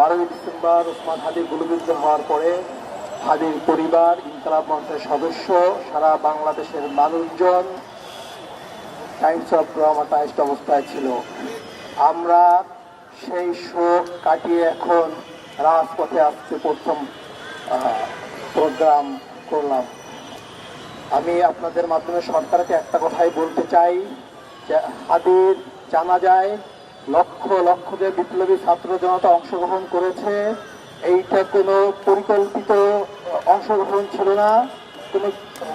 বারোই ডিসেম্বর ওসমান হাদি গুলিবিদ্ধ হওয়ার পরে হাদির পরিবার ইনকালাব মঞ্চের সদস্য, সারা বাংলাদেশের মানুষজন টাইমস অফ ট্রমাটাইজড অবস্থায় ছিল। আমরা সেই শোক কাটিয়ে এখন রাজপথে আজকে প্রথম প্রোগ্রাম করলাম। আমি আপনাদের মাধ্যমে সরকারকে একটা কথাই বলতে চাই যে হাদির জানা যায় লক্ষ লক্ষ যে বিপ্লবী ছাত্র জনতা অংশগ্রহণ করেছে, এইটা কোনো পরিকল্পিত অংশগ্রহণ ছিল না, কোনো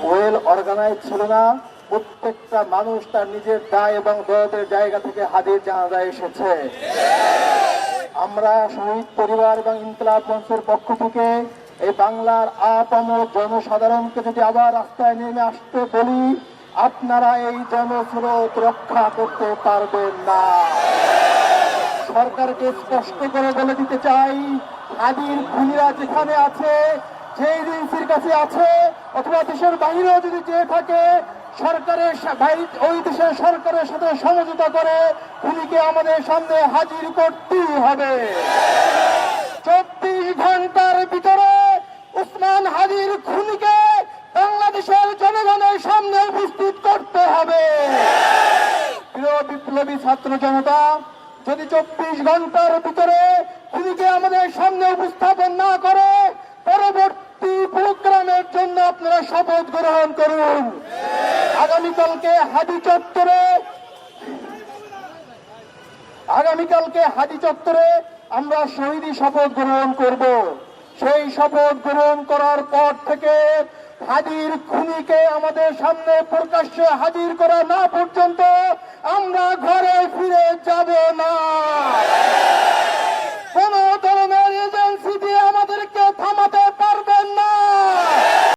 ওয়েল অর্গানাইজ ছিল না। প্রত্যেকটা মানুষ তার নিজের দায় এবং দরদের জায়গা থেকে হাদির জানাজায় এসেছে। আমরা শহীদ পরিবার এবং ইনকলাব মঞ্চের পক্ষ থেকে এই বাংলার আপামর জনসাধারণকে যদি আবার রাস্তায় নেমে আসতে বলি, আপনারা এই জনস্রোত রক্ষা করতে পারবেন না। সরকারকে স্পষ্ট করে বলে দিতে চাই হাদির খুনিরা যেখানে আছে যে এজেন্সির কাছে আছে, অথবা দেশের বাইরেও যদি যেয়ে থাকে, সরকারের ওই দেশের সরকারের সাথে সমঝোতা করে খুনিকে আমাদের সামনে হাজির করতেই হবে। চব্বিশ ঘণ্টার ভিতরে উসমান হাজির খুনিকে বাংলাদেশের জনগণের সামনে উপস্থিত করতে হবে। প্রিয় বিপ্লবী ছাত্র জনতা যদি চব্বিশ ঘণ্টার ভিতরে খুনিকে আমাদের সামনে উপস্থাপন না করে, পরবর্তী প্রোগ্রামের জন্য আপনারা শপথ গ্রহণ করুন। আগামীকালকে হাদি চত্বরে, আগামীকালকে হাদি চত্বরে আমরা শহীদি শপথ গ্রহণ করব। সেই শপথ গ্রহণ করার পর থেকে হাজির খুনিকে আমাদের সামনে প্রকাশ্যে হাজির করা না পর্যন্ত আমরা ঘরে ফিরে যাব না।